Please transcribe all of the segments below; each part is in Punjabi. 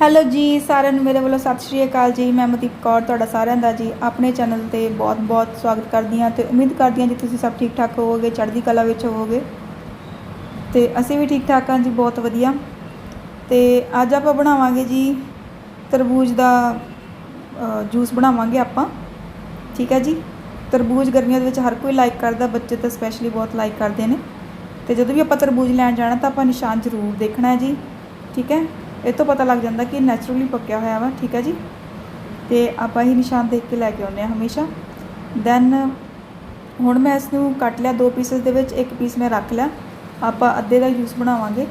ਹੈਲੋ ਜੀ, ਸਾਰਿਆਂ ਨੂੰ ਮੇਰੇ ਵੱਲੋਂ ਸਤਿ ਸ਼੍ਰੀ ਅਕਾਲ ਜੀ। ਮੈਂ ਮਦੀਪ ਕੌਰ, ਤੁਹਾਡਾ ਸਾਰਿਆਂ ਦਾ ਜੀ। ਆਪਣੇ ਚੈਨਲ ਤੇ ਬਹੁਤ-ਬਹੁਤ ਸਵਾਗਤ ਕਰਦੀ ਹਾਂ ਤੇ ਉਮੀਦ ਕਰਦੀ ਹਾਂ ਜੀ ਤੁਸੀਂ ਸਭ ਠੀਕ ਠਾਕ ਹੋਵੋਗੇ, ਚੜ੍ਹਦੀ ਕਲਾ ਵਿੱਚ ਹੋਵੋਗੇ। ਤੇ ਅਸੀਂ ਵੀ ਠੀਕ ਠਾਕ ਹਾਂ ਜੀ, ਬਹੁਤ ਵਧੀਆ। ਤੇ ਅੱਜ ਆਪਾਂ ਬਣਾਵਾਂਗੇ ਜੀ ਤਰਬੂਜ ਦਾ ਜੂਸ ਬਣਾਵਾਂਗੇ ਆਪਾਂ। ਠੀਕ ਹੈ ਜੀ? ਤਰਬੂਜ ਗਰਮੀਆਂ ਦੇ ਵਿੱਚ ਹਰ ਕੋਈ ਲਾਈਕ ਕਰਦਾ, ਬੱਚੇ ਤਾਂ ਸਪੈਸ਼ਲੀ ਬਹੁਤ ਲਾਈਕ ਕਰਦੇ ਨੇ। ਤੇ ਜਦੋਂ ਵੀ ਆਪਾਂ ਤਰਬੂਜ ਲੈਣ ਜਾਣਾ ਤਾਂ ਆਪਾਂ ਨਿਸ਼ਾਨ ਜ਼ਰੂਰ ਦੇਖਣਾ ਹੈ ਜੀ। ਠੀਕ ਹੈ? ਇਹ ਤੋਂ ਪਤਾ ਲੱਗ ਜਾਂਦਾ ਕਿ ਨੈਚੁਰਲੀ ਪੱਕਿਆ ਹੋਇਆ ਵਾ, ਠੀਕ ਹੈ ਜੀ? ਤੇ ਆਪਾਂ ਹੀ ਨਿਸ਼ਾਨ ਦੇਖ ਕੇ ਲੈ ਕੇ ਆਉਂਦੇ ਆ ਹਮੇਸ਼ਾ। ਦੈਨ ਹੁਣ ਮੈਂ ਇਸ ਨੂੰ ਕੱਟ ਲਿਆ ਦੋ ਪੀਸਸ ਦੇ ਵਿੱਚ, ਇੱਕ ਪੀਸ ਮੈਂ ਰੱਖ ਲਿਆ। ਆਪਾਂ ਅੱਧੇ ਦਾ ਜੂਸ ਬਣਾਵਾਂਗੇ।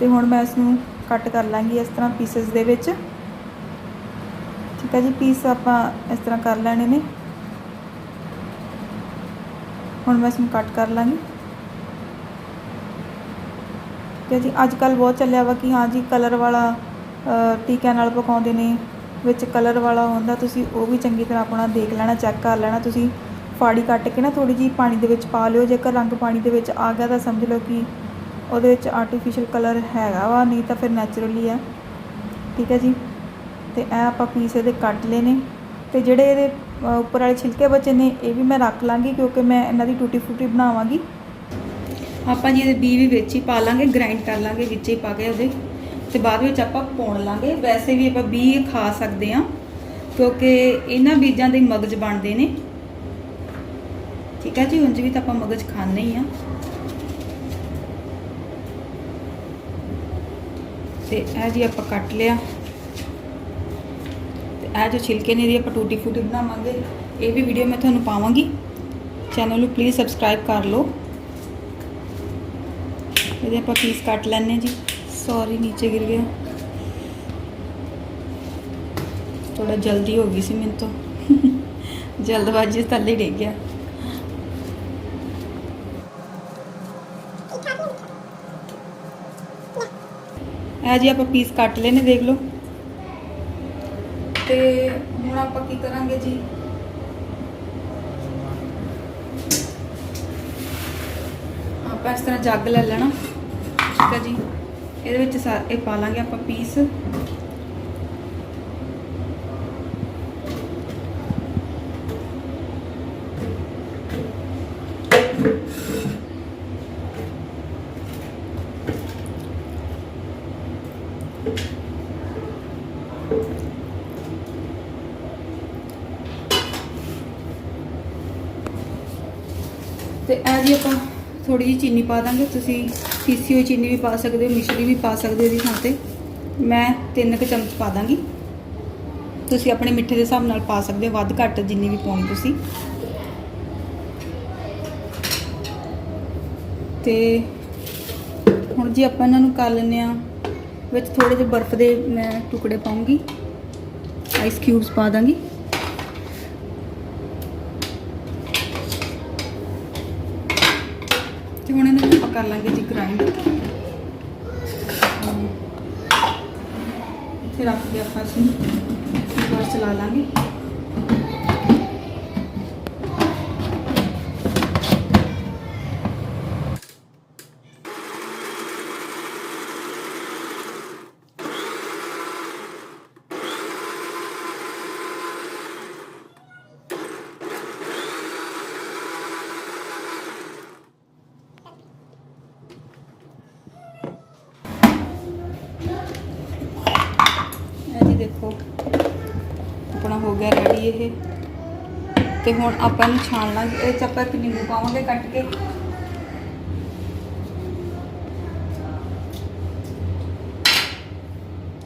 ਤੇ ਹੁਣ ਮੈਂ ਇਸ ਨੂੰ ਕੱਟ ਕਰ ਲਾਂਗੀ ਇਸ ਤਰ੍ਹਾਂ ਪੀਸਸ ਦੇ ਵਿੱਚ। ਠੀਕ ਹੈ ਜੀ ਪੀਸ ਆਪਾਂ ਇਸ ਤਰ੍ਹਾਂ ਕਰ ਲੈਣੇ ਨੇ। ਹੁਣ ਮੈਂ ਇਸ ਨੂੰ ਕੱਟ ਕਰ ਲਾਂਗੀ। ਤੇ ਜੀ ਅੱਜ ਕੱਲ ਬਹੁਤ ਚੱਲਿਆ ਵਾ ਕਿ ਹਾਂ ਜੀ ਕਲਰ ਵਾਲਾ ਟੀਕਿਆਂ ਨਾਲ ਪਕਾਉਂਦੇ ਨੇ, ਵਿੱਚ ਕਲਰ ਵਾਲਾ ਹੁੰਦਾ, ਤੁਸੀਂ ਉਹ ਵੀ ਚੰਗੀ ਤਰ੍ਹਾਂ ਆਪਣਾ ਦੇਖ ਲੈਣਾ ਚੈੱਕ ਕਰ ਲੈਣਾ, ਤੁਸੀਂ ਫਾੜੀ ਕੱਟ ਕੇ ਨਾ ਥੋੜੀ ਜੀ ਪਾਣੀ ਦੇ ਵਿੱਚ ਪਾ ਲਿਓ, ਜੇਕਰ ਰੰਗ ਪਾਣੀ ਦੇ ਵਿੱਚ ਆ ਗਿਆ ਤਾਂ ਸਮਝ ਲਓ ਕਿ ਉਹਦੇ ਵਿੱਚ ਆਰਟੀਫੀਸ਼ੀਅਲ ਕਲਰ ਹੈਗਾ ਵਾ, ਨਹੀਂ ਤਾਂ ਫਿਰ ਨੈਚੁਰਲੀ ਆ। ਠੀਕ ਹੈ ਜੀ? ਤੇ ਇਹ ਆਪਾਂ ਪੀਸ ਇਹਦੇ ਕੱਟ ਲਏ ਨੇ, ਤੇ ਜਿਹੜੇ ਇਹਦੇ ਉੱਪਰ ਵਾਲੇ ਛਿਲਕੇ ਬਚੇ ਨੇ, ਇਹ ਵੀ ਮੈਂ ਰੱਖ ਲਾਂਗੀ, ਕਿਉਂਕਿ ਮੈਂ ਇਹਨਾਂ ਦੀ ਟੂਟੀ ਫੂਟੀ ਬਣਾਵਾਂਗੀ। ਆਪਾਂ ਜੀ ਇਹਦੇ ਬੀ ਵੀ ਵਿੱਚ ਹੀ ਪਾ ਲਾਂਗੇ ਗ੍ਰਾਈਂਡ ਕਰ ਲਾਂਗੇ, ਵਿੱਚ ਹੀ ਪਾ ਕੇ ਉਹਦੇ। ਤੇ ਬਾਅਦ ਵਿੱਚ ਆਪਾਂ ਪਾਉਣ ਲਾਂਗੇ। ਵੈਸੇ ਵੀ ਆਪਾਂ ਬੀ ਖਾ ਸਕਦੇ ਆ ਕਿਉਂਕਿ ਇਹਨਾਂ ਬੀਜਾਂ ਦੇ ਮਗਜ ਬਣਦੇ ਨੇ। ਠੀਕ ਹੈ ਜੀ, ਉਂਝ ਵੀ ਤਾਂ ਆਪਾਂ ਮਗਜ ਖਾਣੇ ਹੀ ਆ ਤੇ ਇਹ ਜੀ ਆਪਾਂ ਕੱਟ ਲਿਆ। ਤੇ ਇਹ ਜੋ ਛਿਲਕੇ ਨੇ ਇਹਦੀ ਆਪਾਂ ਟੂਟੀ ਫੂਟੀ ਬਣਾਵਾਂਗੇ। ਇਹ ਵੀ ਵੀਡੀਓ ਮੈਂ ਤੁਹਾਨੂੰ ਪਾਵਾਂਗੀ। ਚੈਨਲ ਨੂੰ ਪਲੀਜ਼ ਸਬਸਕ੍ਰਾਈਬ ਕਰ ਲਓ। ਇਹਦੇ ਆਪਾਂ ਪੀਸ ਕੱਟ ਲੈਣੇ ਜੀ। ਸੌਰੀ ਨੀਚੇ ਗਿਰ ਗਿਆ। ਥੋੜਾ ਜਲਦੀ ਹੋ ਗਈ ਸੀ ਮੈਨੂੰ ਤੋਂ। ਜਲਦਬਾਜ਼ੀ ਥੱਲੇ ਡਿੱਗ ਗਿਆ। ਇਹ ਜੀ ਆਪਾਂ ਪੀਸ ਕੱਟ ਲਏ ਦੇਖ ਲਓ। ਤੇ ਹੁਣ ਆਪਾਂ ਕੀ ਕਰਾਂਗੇ ਜੀ? ਆਪਾਂ ਇਸ ਤਰ੍ਹਾਂ ਜੱਗ ਲੈ ਲੈਣਾ। ਠੀਕ ਹੈ ਜੀ। ਇਹਦੇ ਵਿੱਚ ਸਾ- ਇਹ ਪਾ ਲਾਂਗੇ ਆਪਾਂ ਪੀਸ। ਤੇ ਇਹ ਜੀ ਆਪਾਂ ਥੋੜੀ ਜਿਹੀ ਚੀਨੀ ਪਾ ਦਾਂਗੇ, ਤੁਸੀਂ ਪੀਸੀ ਹੋਈ ਚੀਨੀ ਵੀ ਪਾ ਸਕਦੇ ਹੋ, ਮਿਸ਼ਰੀ ਵੀ ਪਾ ਸਕਦੇ ਹੋ ਇਹਦੀ ਥਾਂ ਤੇ। ਮੈਂ ਤਿੰਨ ਕੁ ਚਮਚ ਪਾ ਦਾਂਗੀ। ਤੁਸੀਂ ਆਪਣੇ ਮਿੱਠੇ ਦੇ ਹਿਸਾਬ ਨਾਲ ਪਾ ਸਕਦੇ ਹੋ, ਵੱਧ ਘੱਟ ਜਿੰਨੀ ਵੀ ਪਾਉਣੀ ਤੁਸੀਂ। ਤੇ ਹੁਣ ਜੀ ਆਪਾਂ ਇਹਨਾਂ ਨੂੰ ਕਰ ਲੈਂਦੇ ਆ ਵਿੱਚ ਥੋੜੇ ਜਿਹੇ ਬਰਫ਼ ਦੇ ਮੈਂ ਟੁਕੜੇ ਪਾਉਂਗੀ। ਆਈਸ ਕਿਊਬਸ ਪਾ ਦਾਂਗੀ ਤੇ ਹੁਣ ਇਹਨਾਂ ਨੂੰ ਆਪਾਂ ਕਰ ਲਾਂਗੇ ਜੀ ਗ੍ਰਾਈਂਡ ਇੱਥੇ ਰੱਖ ਕੇ ਆਪਾਂ ਇਸ ਨੂੰ ਚਲਾ ਲਾਂਗੇ ਇਹ ਜੀ ਦੇਖੋ। ਆਪਣਾ ਹੋ ਗਿਆ ਰੈਡੀ ਇਹ। ਤੇ ਹੁਣ ਆਪਾਂ ਇਹਨੂੰ ਛਾਣ ਲਾਂਗੇ। ਇਹ ਚ ਆਪਾਂ ਇੱਕ ਨਿੰਬੂ ਪਾਵਾਂਗੇ ਕੱਟ ਕੇ।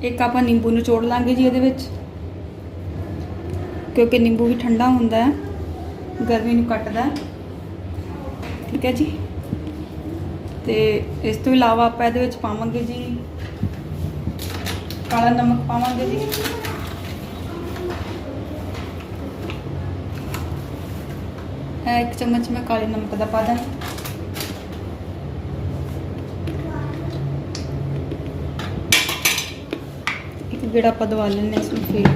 ਇੱਕ ਆਪਾਂ ਨਿੰਬੂ ਨਿਚੋੜ ਲਾਂਗੇ ਜੀ ਇਹਦੇ ਵਿੱਚ। ਕਿਉਂਕਿ ਨਿੰਬੂ ਵੀ ਠੰਡਾ ਹੁੰਦਾ ਹੈ। ਗਰਮੀ ਨੂੰ ਕੱਟਦਾ ਠੀਕ ਹੈ ਜੀ। ਤੇ ਇਸ ਤੋਂ ਇਲਾਵਾ ਆਪਾਂ ਇਹਦੇ ਵਿੱਚ ਪਾਵਾਂਗੇ ਜੀ ਕਾਲਾ ਨਮਕ ਪਾਵਾਂਗੇ ਜੀ। ਇਹ ਇੱਕ ਚਮਚ ਮੈਂ ਕਾਲੇ ਨਮਕ ਦਾ ਪਾ ਦਾਂ। ਇੱਕ ਜਿਹੜਾ ਆਪਾਂ ਦਵਾ ਲੈਣੇ ਇਸ ਨੂੰ ਫੇਰ।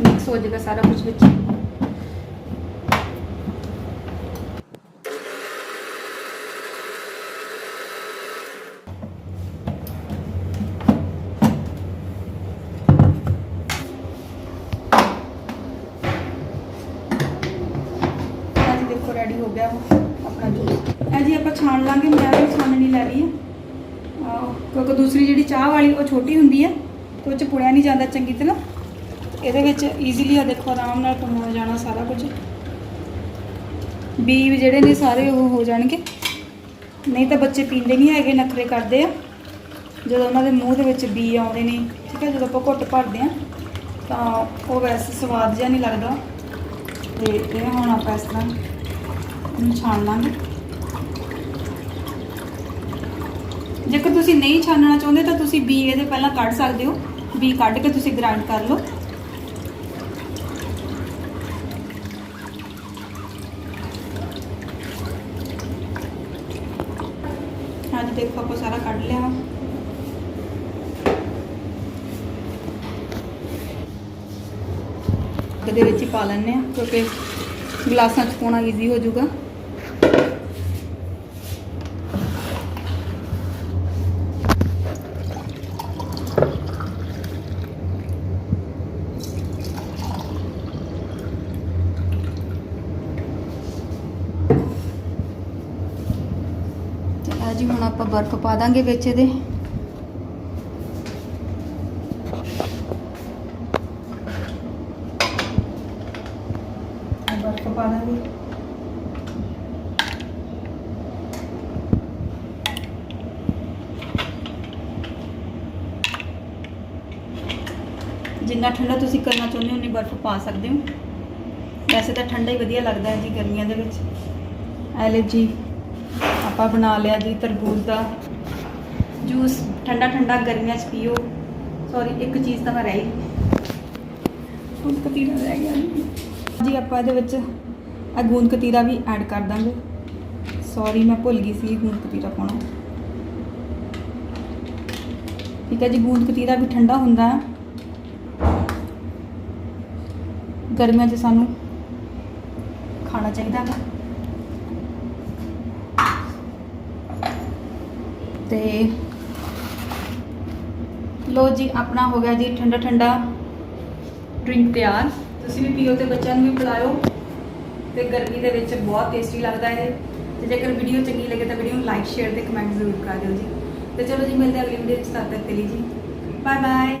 ਮਿਕਸ ਹੋ ਜਾਏਗਾ ਸਾਰਾ ਕੁਝ ਵਿੱਚ ਜੀ ਹੋ ਗਿਆ ਉਹ, ਆਪਣਾ ਜੂਸ ਇਹ ਜੀ ਆਪਾਂ ਛਾਣ ਲਾਂਗੇ, ਮੈਂ ਵੀ ਛਾਣਨੀ ਲੈ ਲਈ ਹੈ। ਕਿਉਂਕਿ ਦੂਸਰੀ ਜਿਹੜੀ ਚਾਹ ਵਾਲੀ, ਉਹ ਛੋਟੀ ਹੁੰਦੀ ਹੈ ਤੇ ਉਹ ਚ ਪੁੜਿਆ ਨਹੀਂ ਜਾਂਦਾ ਚੰਗੀ ਤਰ੍ਹਾਂ। ਇਹਦੇ ਵਿੱਚ ਈਜ਼ੀਲੀ ਆ, ਦੇਖੋ, ਆਰਾਮ ਨਾਲ ਪਮਾ ਜਾਣਾ ਸਾਰਾ ਕੁਝ। ਬੀ ਵੀ ਜਿਹੜੇ ਨੇ ਸਾਰੇ ਉਹ ਹੋ ਜਾਣਗੇ। ਨਹੀਂ ਤਾਂ ਬੱਚੇ ਪੀਂਦੇ ਨਹੀਂ ਹੈਗੇ, ਨਖਰੇ ਕਰਦੇ ਆ। ਜਦੋਂ ਉਹਨਾਂ ਦੇ ਮੂੰਹ ਦੇ ਵਿੱਚ ਬੀ ਆਉਂਦੇ ਨੇ, ਠੀਕ ਹੈ ਜਦੋਂ ਆਪਾਂ ਘੁੱਟ ਭਰਦੇ ਆ, ਤਾਂ ਉਹ ਵੈਸੇ ਸਵਾਦ ਜਿਹਾ ਨਹੀਂ ਲੱਗਦਾ। ਤੇ ਇਹ ਹੁਣ ਆਪਾਂ ਇਸ ਤਰ੍ਹਾਂ ਇਹਨੂੰ ਛਾਣ ਲਾਂਗੇ। ਜੇਕਰ ਤੁਸੀਂ ਨਹੀਂ ਛਾਨਣਾ ਚਾਹੁੰਦੇ ਤਾਂ ਤੁਸੀਂ ਬੀ ਇਹਦੇ ਪਹਿਲਾਂ ਕੱਢ ਸਕਦੇ ਹੋ। ਬੀ ਕੱਢ ਕੇ ਤੁਸੀਂ ਗ੍ਰਾਈਂਡ ਕਰ ਲਓ। ਹਾਂਜੀ ਦੇਖੋ ਆਪਾਂ ਸਾਰਾ ਕੱਢ ਲਿਆ। ਵਾ। ਇਹਦੇ ਵਿੱਚ ਹੀ ਪਾ ਲੈਣੇ ਆ ਕਿਉਂਕਿ ਗਲਾਸਾਂ 'ਚ ਪਾਉਣਾ ਈਜ਼ੀ ਹੋ ਜਾਊਗਾ। ਆ ਜੀ ਹੁਣ ਆਪਾਂ ਬਰਫ਼ ਪਾ ਦਾਂਗੇ ਵਿੱਚ ਇਹਦੇ। ਆ ਪਾ ਦਾਂਗੇ। ਜਿੰਨਾ ਠੰਡਾ ਤੁਸੀਂ ਕਰਨਾ ਚਾਹੁੰਦੇ ਹੋ, ਉਨੀ ਬਰਫ਼ ਪਾ ਸਕਦੇ ਹੋ। ਵੈਸੇ ਤਾਂ ਠੰਡਾ ਹੀ ਵਧੀਆ ਲੱਗਦਾ ਹੈ ਜੀ ਗਰਮੀਆਂ ਦੇ ਵਿੱਚ। ਐਲੇ ਜੀ, ਆਪਾਂ ਬਣਾ ਲਿਆ ਜੀ ਤਰਬੂਜ ਦਾ। ਜੂਸ, ਠੰਡਾ ਠੰਡਾ ਗਰਮੀਆਂ 'ਚ ਪੀਓ। ਸੌਰੀ ਇੱਕ ਚੀਜ਼ ਤਾਂ ਮੈਂ ਰਹਿ ਗਈ। ਗੂੰਦ ਕਤੀਰਾ ਰਹਿ ਗਿਆ। ਜੀ, ਆਪਾਂ ਇਹਦੇ ਵਿੱਚ ਇਹ ਗੂੰਦ ਕਤੀਰਾ ਵੀ ਐਡ ਕਰ ਦਾਂਗੇ। ਸੌਰੀ ਮੈਂ ਭੁੱਲ ਗਈ ਸੀ ਗੂੰਦ ਕਤੀਰਾ ਪਾਉਣਾ। ਠੀਕ ਹੈ ਜੀ, ਗੂੰਦ ਕਤੀਰਾ ਵੀ ਠੰਡਾ ਹੁੰਦਾ ਹੈ। ਗਰਮੀਆਂ 'ਚ ਸਾਨੂੰ ਖਾਣਾ ਚਾਹੀਦਾ ਹੈ। ਤੇ ਲੋ ਜੀ, ਆਪਣਾ ਹੋ ਗਿਆ ਜੀ ਠੰਡਾ ਠੰਡਾ ਡਰਿੰਕ ਤਿਆਰ। ਤੁਸੀਂ ਵੀ ਪੀਓ ਤੇ ਬੱਚਿਆਂ ਨੂੰ ਵੀ ਪਿਲਾਓ ਤੇ ਗਰਮੀ ਦੇ ਵਿੱਚ ਬਹੁਤ ਟੇਸਟੀ ਲੱਗਦਾ ਹੈ ਤੇ ਜੇਕਰ ਵੀਡੀਓ ਚੰਗੀ ਲੱਗੇ ਤਾਂ ਵੀਡੀਓ ਨੂੰ ਲਾਈਕ ਸ਼ੇਅਰ ਤੇ ਕਮੈਂਟ ਜ਼ਰੂਰ ਕਰ ਦਿਓ ਜੀ। ਤੇ ਚਲੋ ਜੀ, ਮਿਲਦੇ ਹਾਂ ਅਗਲੀ ਵੀਡੀਓ ਵਿੱਚ, ਤਦ ਤੱਕ ਲਈ ਜੀ। Bye bye